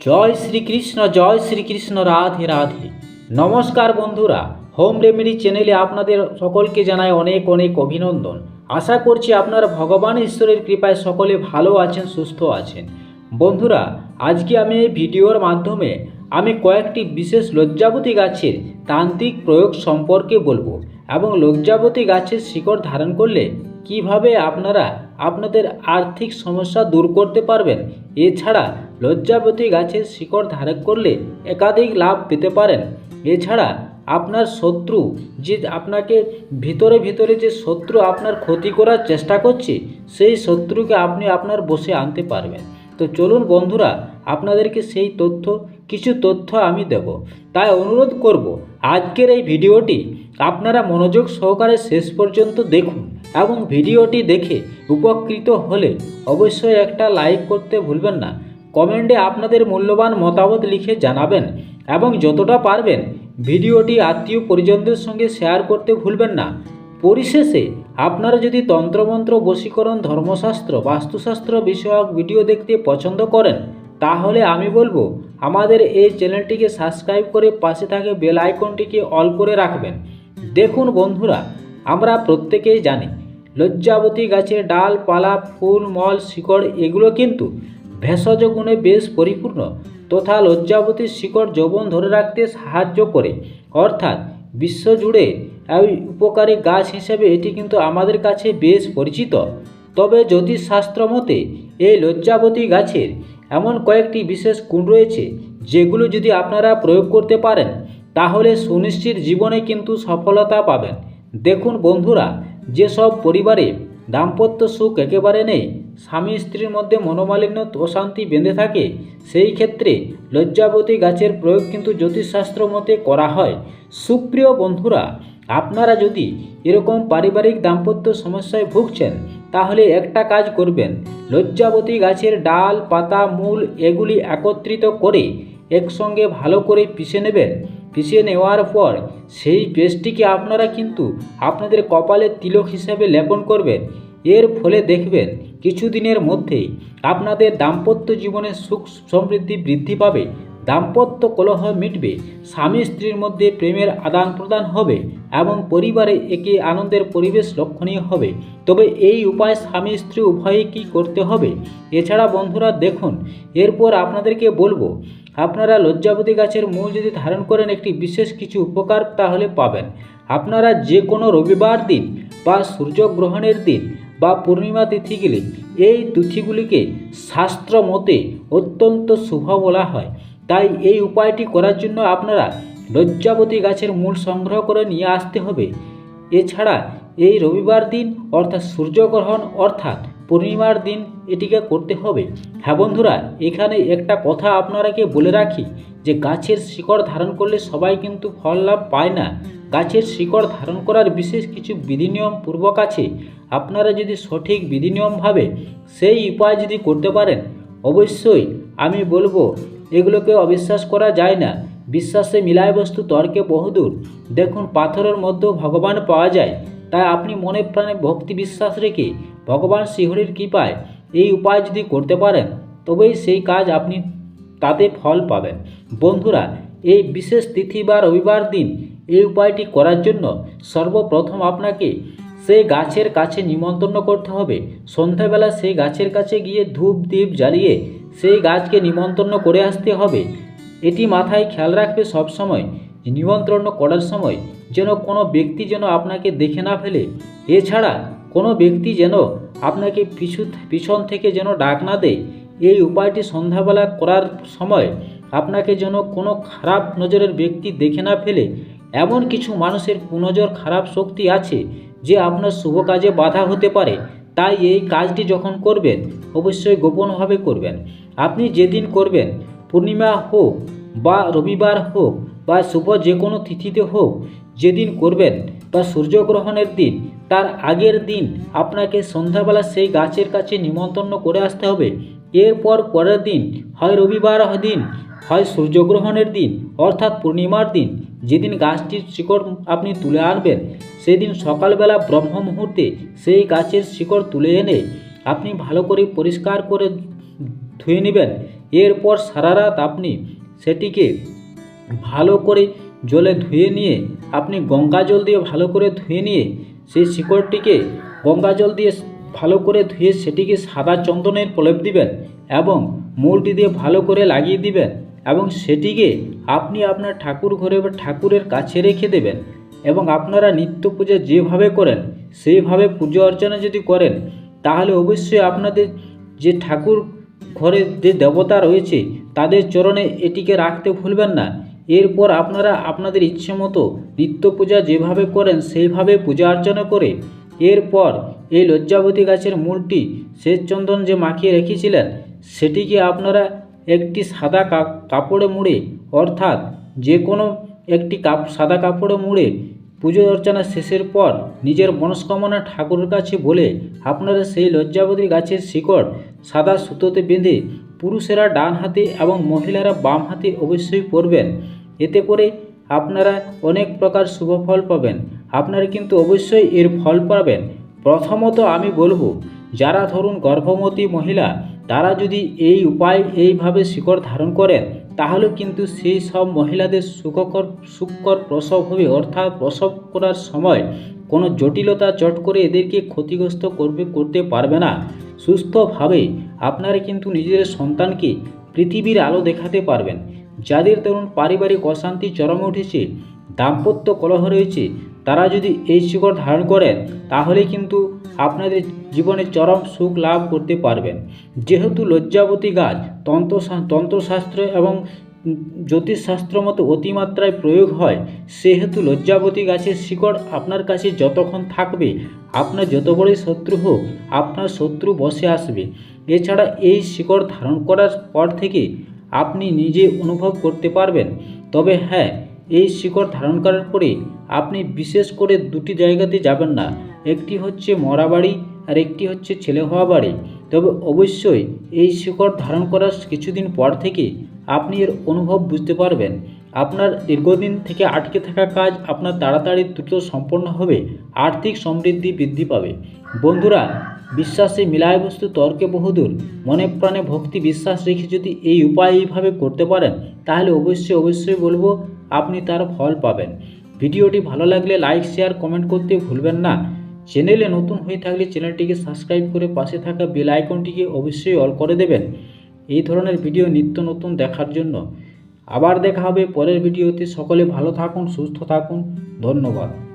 জয় শ্রীকৃষ্ণ জয় শ্রীকৃষ্ণ, রাধে রাধে। নমস্কার বন্ধুরা, home remedy চ্যানেলে আপনাদের সকলকে জানাই অনেক অনেক অভিনন্দন। আশা করছি আপনারা ভগবান ঈশ্বরের কৃপায় সকলে ভালো আছেন, সুস্থ আছেন। বন্ধুরা, আজকে আমি এই ভিডিওর মাধ্যমে আমি কয়েকটি বিশেষ লজ্জাবতী গাছের তান্ত্রিক প্রয়োগ সম্পর্কে বলব এবং লজ্জাবতী গাছের শিকড় ধারণ করলে কীভাবে আপনারা আপনাদের আর্থিক সমস্যা দূর করতে পারবেন, এছাড়া লজ্জাবতী গাছের শিকড় ধারণ করলে একাধিক লাভ পেতে পারেন। এছাড়া আপনার শত্রু যে আপনাকে ভিতরে ভিতরে যে শত্রু আপনার ক্ষতি করার চেষ্টা করছে, সেই শত্রুকে আপনি আপনার বসে আনতে পারবেন। তো চলুন বন্ধুরা, আপনাদেরকে সেই তথ্য, কিছু তথ্য আমি দেব। তাই অনুরোধ করব, আজকের এই ভিডিওটি আপনারা মনোযোগ সহকারে শেষ পর্যন্ত দেখুন এবং ভিডিওটি দেখে উপকৃত হলে অবশ্যই একটা লাইক করতে ভুলবেন না। কমেন্টে আপনাদের মূল্যবান মতামত লিখে জানাবেন এবং যতটা পারবেন ভিডিওটি আত্মীয় পরিজনদের সঙ্গে শেয়ার করতে ভুলবেন না। পরিশেষে, আপনারা যদি তন্ত্রমন্ত্র, বশীকরণ, ধর্মশাস্ত্র, বাস্তুশাস্ত্র বিষয়ক ভিডিও দেখতে পছন্দ করেন, তাহলে আমি বলব, আমাদের এই চ্যানেলটিকে সাবস্ক্রাইব করে পাশে থাকে বেল আইকনটিকে অল করে রাখবেন। দেখুন বন্ধুরা, আমরা প্রত্যেকেই জানি, লজ্জাবতী গাছের ডাল, পালা, ফুল, মল, শিকড়, এগুলো কিন্তু ভেষজ গুণে বেশ পরিপূর্ণ তথা লজ্জাবতীর শিকড় যৌবন ধরে রাখতে সাহায্য করে। অর্থাৎ বিশ্বজুড়ে এই উপকারী গাছ হিসেবে এটি কিন্তু আমাদের কাছে বেশ পরিচিত। তবে জ্যোতিষশাস্ত্র মতে এই লজ্জাবতী গাছের এমন কয়েকটি বিশেষ গুণ রয়েছে যেগুলো যদি আপনারা প্রয়োগ করতে পারেন, তাহলে সুনিশ্চিত জীবনে কিন্তু সফলতা পাবেন। দেখুন বন্ধুরা, যেসব পরিবারে দাম্পত্য সুখ একেবারে নেই স্বামী স্ত্রীর মধ্যে মনোমালিন্য অশান্তি বেঁধে থাকে, সেই ক্ষেত্রে লজ্জাবতী গাছের প্রয়োগ কিন্তু জ্যোতিষশাস্ত্র মতে করা হয়। সুপ্রিয় বন্ধুরা, আপনারা যদি এরকম পারিবারিক দাম্পত্য সমস্যায় ভুগছেন, তাহলে একটা কাজ করবেন। লজ্জাবতী গাছের ডাল, পাতা, মূল এগুলি একত্রিত করে একসঙ্গে ভালো করে পিষে নেবেন। পিষে নেওয়ার পর সেই পেস্টটিকে আপনারা কিন্তু আপনাদের কপালে তিলক হিসাবে লেপন করবেন। এর ফলে দেখবেন কিছুদিনের মধ্যেই আপনাদের দাম্পত্য জীবনে সুখ সমৃদ্ধি বৃদ্ধি পাবে। দাম্পত্য কলহ মিটবে। স্বামী স্ত্রীর মধ্যে প্রেমের আদান প্রদান হবে এবং পরিবারে একে আনন্দের পরিবেশ লক্ষণীয় হবে। তবে এই উপায় স্বামী স্ত্রী উভয়ই কী করতে হবে? এছাড়া বন্ধুরা, দেখুন, এরপর আপনাদেরকে বলব, আপনারা লজ্জাবতী গাছের মূল যদি ধারণ করেন একটি বিশেষ কিছু উপকার, তাহলে পাবেন। আপনারা যে কোনো রবিবার দিন বা সূর্যগ্রহণের দিন বা পূর্ণিমা তিথি গেলে এই তিথিগুলিকে শাস্ত্র মতে অত্যন্ত শুভ বলা হয়। তাই এই উপায়টি করার জন্য আপনারা লজ্জাবতী গাছের মূল সংগ্রহ করে নিয়ে আসতে হবে। এছাড়া এই রবিবার দিন অর্থাৎ সূর্যগ্রহণ অর্থাৎ পূর্ণিমার দিন এটিকে করতে হবে। হ্যাঁ বন্ধুরা, এখানে একটা কথা আপনারাকে বলে রাখি যে গাছের শিকড় ধারণ করলে সবাই কিন্তু ফল লাভ পায় না। গাছের শিকড় ধারণ করার বিশেষ কিছু বিধিনিয়ম পূর্বক আছে। আপনারা যদি সঠিক বিধিনিয়মভাবে সেই উপায় যদি করতে পারেন, অবশ্যই আমি বলব, এগুলোকে অবিশ্বাস করা যায় না। বিশ্বাসে মিলায় বস্তু তর্কে বহুদূর। দেখুন, পাথরের মধ্যেও ভগবান পাওয়া যায়। তাই আপনি মনে প্রাণে ভক্তি বিশ্বাস রেখে ভগবান শ্রীহরির কৃপায় এই উপায় যদি করতে পারেন, তবেই সেই কাজ আপনি তাতে ফল পাবেন। বন্ধুরা, এই বিশেষ তিথি বা রবিবার দিন এই উপায়টি করার জন্য সর্বপ্রথম আপনাকে সেই গাছের কাছে নিমন্ত্রণ করতে হবে। সন্ধ্যাবেলা সেই গাছের কাছে গিয়ে ধূপ দ্বীপ জ্বালিয়ে সেই গাছকে নিমন্ত্রণ করে আসতে হবে। এটি মাথায় খেয়াল রাখবে সবসময় নিমন্ত্রণ করার সময়, যেন কোনো ব্যক্তি যেন আপনাকে দেখে না ফেলে। এছাড়া কোনো ব্যক্তি যেন আপনাকে পিছু, পিছন থেকে যেন ডাক না দেয়। এই উপায়টি সন্ধ্যাবেলা করার সময় আপনাকে যেন কোনো খারাপ নজরের ব্যক্তি দেখে না ফেলে। এমন কিছু মানুষের কুনজর খারাপ শক্তি আছে যে আপনার শুভ কাজে বাধা হতে পারে, তাই এই কাজটি যখন করবেন, অবশ্যই গোপনভাবে করবেন। আপনি যেদিন করবেন, পূর্ণিমা হোক বা রবিবার হোক বা শুভ যে কোনো তিথিতে হোক, যেদিন করবেন বা সূর্যগ্রহণের দিন, তার আগের দিন আপনাকে সন্ধ্যাবেলা সেই গাছের কাছে নিমন্ত্রণ করে আসতে হবে। এরপর পরের দিন হয় রবিবার দিন, হয় সূর্যগ্রহণের দিন, অর্থাৎ পূর্ণিমার দিন যেদিন গাছটির শিকড় আপনি তুলে আনবেন, সেদিন সকালবেলা ব্রহ্ম মুহূর্তে সেই গাছের শিকড় তুলে এনে আপনি ভালো করে পরিষ্কার করে ধুয়ে নেবেন। এরপর সারা রাত আপনি সেটিকে ভালো করে জলে ধুয়ে নিয়ে আপনি গঙ্গা জল দিয়ে ভালো করে ধুয়ে নিয়ে সেই শিকড়টিকে গঙ্গা জল দিয়ে ভালো করে ধুয়ে সেটিকে সাদা চন্দনের প্রলেপ দিবেন এবং মূলটি দিয়ে ভালো করে লাগিয়ে দিবেন। এবং সেটিকে আপনি আপনার ঠাকুর ঘরে বা ঠাকুরের কাছে রেখে দেবেন এবং আপনারা নিত্য পূজা যেভাবে করেন, সেইভাবে পুজো অর্চনা যদি করেন, তাহলে অবশ্যই আপনাদের যে ঠাকুর ঘরে যে দেবতা রয়েছে, তাদের চরণে এটিকে রাখতে ভুলবেন না। এরপর আপনারা আপনাদের ইচ্ছে মতো নিত্য পূজা যেভাবে করেন, সেইভাবে পূজা অর্চনা করে, এরপর এই লজ্জাবতী গাছের মূলটি শ্বেত চন্দন যে মাখিয়ে রেখেছিলেন, সেটিকে আপনারা একটি সাদা কাপড়ে মুড়ে, অর্থাৎ যে কোনো একটি কাপ, সাদা কাপড়ে মুড়ে পুজো অর্চনা শেষের পর নিজের মনস্কামনা ঠাকুরের কাছে বলে আপনারা সেই লজ্জাবতী গাছের শিকড় সাদা সুতোতে বেঁধে পুরুষেরা ডান হাতে এবং মহিলারা বাম হাতে অবশ্যই পরবেন। এতে করে আপনারা অনেক প্রকার শুভ ফল পাবেন। আপনারা কিন্তু অবশ্যই এর ফল পাবেন। প্রথমত আমি বলব, যারা ধরুন গর্ভবতী মহিলা তারা যদি এই উপায় এইভাবে শিকড় ধারণ করেন, তাহলে কিন্তু সেই সব মহিলাদের সুখকর সুখকর প্রসব হবে। অর্থাৎ প্রসব করার সময় কোনো জটিলতা চট করে এদেরকে ক্ষতিগ্রস্ত করবে, করতে পারবে না। সুস্থভাবে আপনারা কিন্তু নিজেদের সন্তানকে পৃথিবীর আলো দেখাতে পারবেন। যাদের ধরুন পারিবারিক অশান্তি চরমে উঠেছে, দাম্পত্য কলহ রয়েছে তারা যদি এই শিকড় ধারণ করেন, তাহলে কিন্তু আপনাদের জীবনে চরম সুখ লাভ করতে পারবেন। যেহেতু লজ্জাবতী গাছ, তন্ত্র তন্ত্রশাস্ত্র এবং জ্যোতিষশাস্ত্র মতো অতিমাত্রায় প্রয়োগ হয়, সেহেতু লজ্জাবতী গাছের শিকড় আপনার কাছে যতক্ষণ থাকবে, আপনার যত বড়ই শত্রু হোক, আপনার শত্রু বসে আসবে। এছাড়া এই শিকড় ধারণ করার পর থেকে আপনি নিজে অনুভব করতে পারবেন। তবে হ্যাঁ এই শিকড় ধারণ করার পরে আপনি বিশেষ করে দুটি জায়গাতে যাবেন না। একটি হচ্ছে মরা বাড়ি আর একটি হচ্ছে ছেলে হওয়া বাড়ি। তবে অবশ্যই এই শিকড় ধারণ করার কিছুদিন পর থেকে আপনি এর অনুভব বুঝতে পারবেন। আপনার দীর্ঘদিন থেকে আটকে থাকা কাজ আপনার তাড়াতাড়ি দ্রুত সম্পন্ন হবে, আর্থিক সমৃদ্ধি বৃদ্ধি পাবে। বন্ধুরা, বিশ্বাসে মিলায় বস্তু তর্কে বহুদূর। মনে প্রাণে ভক্তি বিশ্বাস রেখে যদি এই উপায় এইভাবে করতে পারেন, তাহলে অবশ্যই অবশ্যই বলব আপনি তার ফল পাবেন। ভিডিওটি ভালো লাগলে লাইক শেয়ার কমেন্ট করতে ভুলবেন না। চ্যানেলে নতুন হয়ে থাকলে চ্যানেলটিকে সাবস্ক্রাইব করে পাশে থাকা বেল আইকনটিকে অবশ্যই অল করে দেবেন। এই ধরনের ভিডিও নিত্য নতুন দেখার জন্য। আবার দেখা হবে পরের ভিডিওতে সকলে ভালো থাকুন, সুস্থ থাকুন। ধন্যবাদ।